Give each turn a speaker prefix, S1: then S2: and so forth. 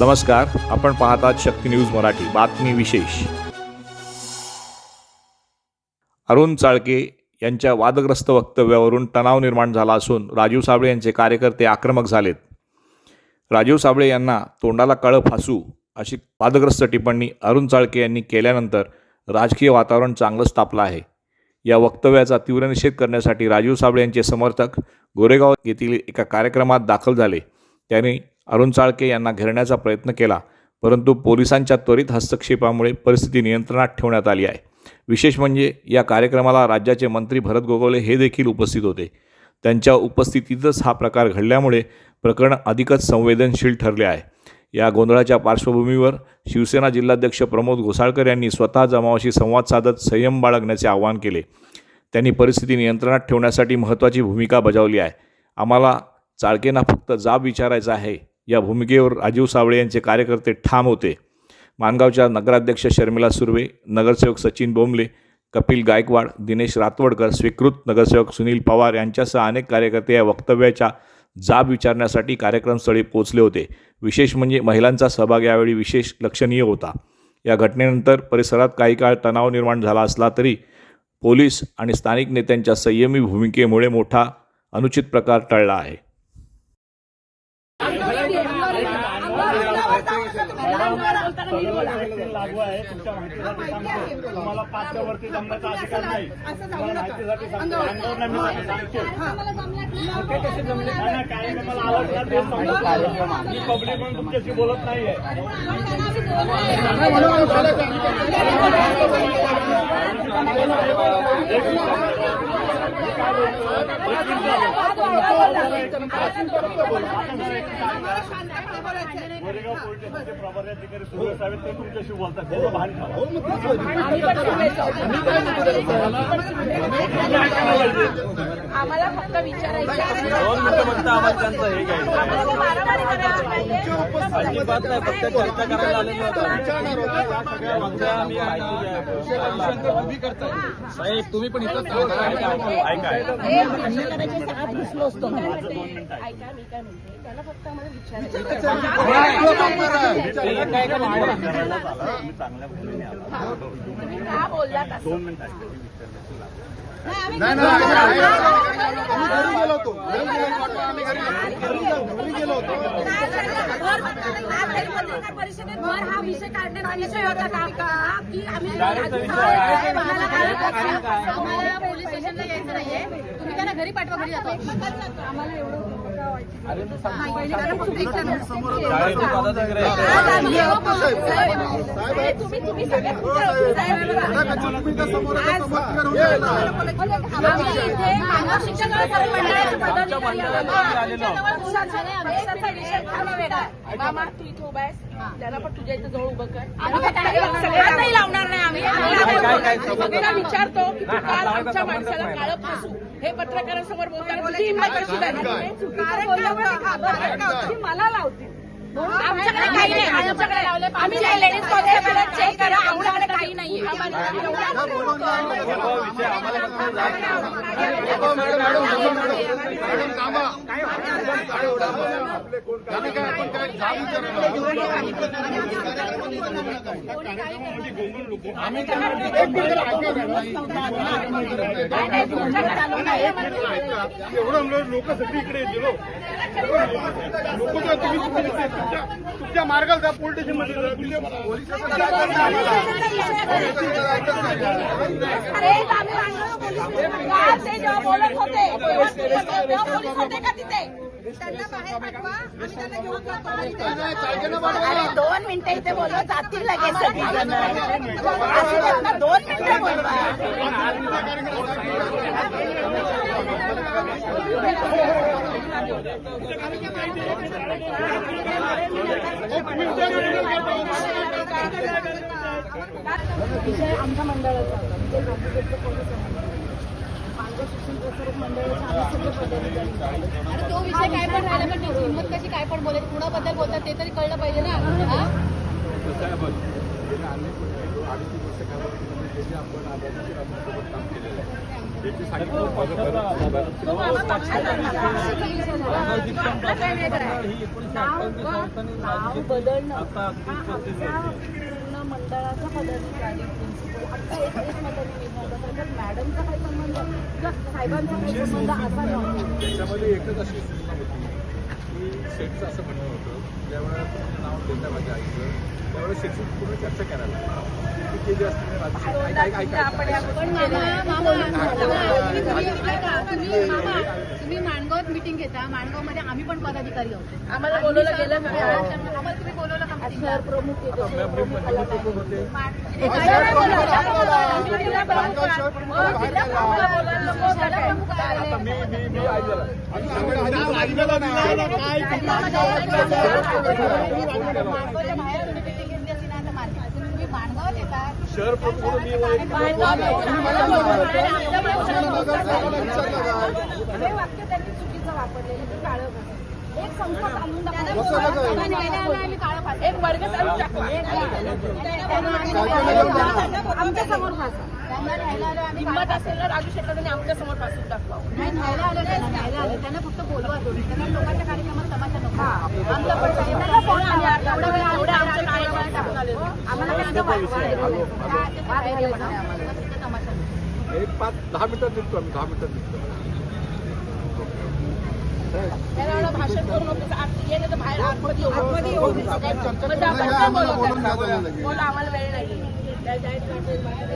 S1: नमस्कार आपण पाहतात शक्ती न्यूज मराठी बातमी विशेष. अरुण चाळके यांच्या वादग्रस्त वक्तव्यावरून तणाव निर्माण झाला असून राजीव साबळे यांचे कार्यकर्ते आक्रमक झालेत. राजीव साबळे यांना तोंडाला कळं फासू अशी वादग्रस्त टिप्पणी अरुण चाळके यांनी केल्यानंतर राजकीय वातावरण चांगलंच तापलं आहे. या वक्तव्याचा तीव्र निषेध करण्यासाठी राजीव साबळे यांचे समर्थक गोरेगाव येथील एका कार्यक्रमात दाखल झाले. त्यांनी अरुण चाळके यांना घेरण्याचा प्रयत्न केला परंतु पोलिसांच्या त्वरित हस्तक्षेपामुळे परिस्थिती नियंत्रणात ठेवण्यात आली आहे. विशेष म्हणजे या कार्यक्रमाला राज्याचे मंत्री भरत गोगवले हे देखील उपस्थित होते. त्यांच्या उपस्थितीतच हा प्रकार घडल्यामुळे प्रकरण अधिकच संवेदनशील ठरले आहे. या गोंधळाच्या पार्श्वभूमीवर शिवसेना जिल्हाध्यक्ष प्रमोद घोसाळकर यांनी स्वतः जमावाशी संवाद साधत संयम बाळगण्याचे आवाहन केले. त्यांनी परिस्थिती नियंत्रणात ठेवण्यासाठी महत्त्वाची भूमिका बजावली आहे. आम्हाला चाळकेंना फक्त जाब विचारायचा आहे. या भूमिकेवर राजीव सावळे यांचे कार्यकर्ते ठाम होते. मानगावच्या नगराध्यक्ष शर्मिला सुर्वे नगरसेवक सचिन बोंबले कपिल गायकवाड दिनेश रातवडकर स्वीकृत नगरसेवक सुनील पवार यांच्यासह अनेक कार्यकर्ते या वक्तव्याच्या जाब विचारण्यासाठी कार्यक्रमस्थळी पोहोचले होते. विशेष म्हणजे महिलांचा सहभाग यावेळी विशेष लक्षणीय होता. या घटनेनंतर परिसरात काही काळ तणाव निर्माण झाला असला तरी पोलीस आणि स्थानिक नेत्यांच्या संयमी भूमिकेमुळे मोठा अनुचित प्रकार टळला आहे.
S2: लागू आहे तुमच्या माहितीसाठी सांगतो तुम्हाला पाचच्या वरती जमण्याचा अधिकार नाही तुम्हाला माहितीसाठी सांगतो नाही मी सांगतो कार्यक्रमाला आवाज सांगतो. पब्लिक म्हणून तुमच्याशी बोलत नाहीये गोरेगाव पोलीस
S3: आम्हाला फक्त विचारायचं
S4: त्यांचा हे अजिबात नाही फक्त चर्चा करायला आलेलो साहेब तुम्ही पण इथं ऐका
S3: हे भाषण ऐका मी काय म्हणते त्याला फक्त आम्हाला विचारायचं
S2: मी
S3: परिषदेत वर हा विषय काढण्याचा विषय होता का की आम्ही आम्हाला पोलीस स्टेशनला यायचं नाहीये तुम्ही त्यांना घरी पाठवा घरी जातो आम्हाला एवढं मामा तू इथे उभा आहेस त्याला पण तुझ्या इथे जवळ उभं कर आम्ही सगळ्यांनाही लावणार नाही आम्ही सगळ्यांना विचारतो की काल आमच्या माणसाला काळं फासू हे पत्रकारांसमोर बोलताना तुझी हिंमत कशी झाली ती मला लावते आमच्याकडे काही नाही. आमच्याकडे आम्ही नाही. लेडीज कॉन्स्टेबल चेक करा आमच्याकडे काही नाहीये
S2: एवढं लोक सगळीकडे येतील हो. लोक तर तुम्ही तुमच्या तुमच्या मार्गाला जा पोलीस स्टेशनमध्ये
S3: अरे ते जेव्हा बोलत होते तेव्हा पोलीस होते का तिथे? अरे दोन मिनिटं इथे बोलव जातील लगेच सगळी जण. असू देत ना, दोन मिनिटं बोलवा. विषय आमच्या मंडळाचा. मार्ग शिक्षण प्रसारक मंडळाचे आम्ही सगळे पदाधिकारी
S5: अरे तो विषय काय पण राहिला पण हिंमत कशी काय पण बोलायची कुणाबद्दल बोलतात ते तरी कळलं पाहिजे ना हा?
S3: नाव बदलणं हा पूर्ण मंडळाचा पदाधिकारी प्रिन्सिपल एक एक मॅडमचा काही किंवा साहेबांचा काही संबंध असा नव्हता
S5: त्याच्यामध्ये एकच अशी सूचना होती की शेठचं असं म्हणणं होतं ज्यावेळेला तुमचं नाव देता माझ्या आईचं त्यावेळेस शेठची पूर्ण चर्चा करायला ती केली असते राजू ऐक ऐक ऐक.
S3: आपण या
S6: पण मामा मामा तुम्ही माणगावात मिटिंग घेता माणगावमध्ये आम्ही पण पदाधिकारी आहोत.
S3: आम्हाला बोलवलं गेलं?
S6: आम्हाला तुम्ही बोलवलं?
S3: शहर प्रमुख
S6: शहर
S5: प्रमुख म्हणून मी वैयक्तिक
S3: हे वाक्य त्यांनी चुकीचं वापरलेलं ते काळं बस. एक संस्था चालवून दाखवा. एक वर्ग चालून दाखवा. आमच्यासमोर फासा हिंमत असेल ना राजू शेट्टांनी आमच्यासमोर फासून दाखवा
S6: नाही न्यायला आलो त्यांना न्यायला आलो त्यांना फक्त बोलवा तुम्ही त्यांना लोकांच्या कार्यक्रमात तमाशा नको आमचा पण
S3: त्यांना फोन आला.
S6: एवढा वेळ
S3: एवढ्या आमच्या कार्यक्रमात टाकून आले.
S6: आम्हाला काय आता. फक्त तमाशा.
S5: एक पाच दहा मिनिटात निघतो आम्ही दहा मिनिटात निघतो
S3: त्याला भाषण करू नको आत ये नाही तर बाहेर आतमध्ये येऊ. मग आपण काय बोलू? बोला आम्हाला वेळ नाही त्या- त्या- त्या- बाहेर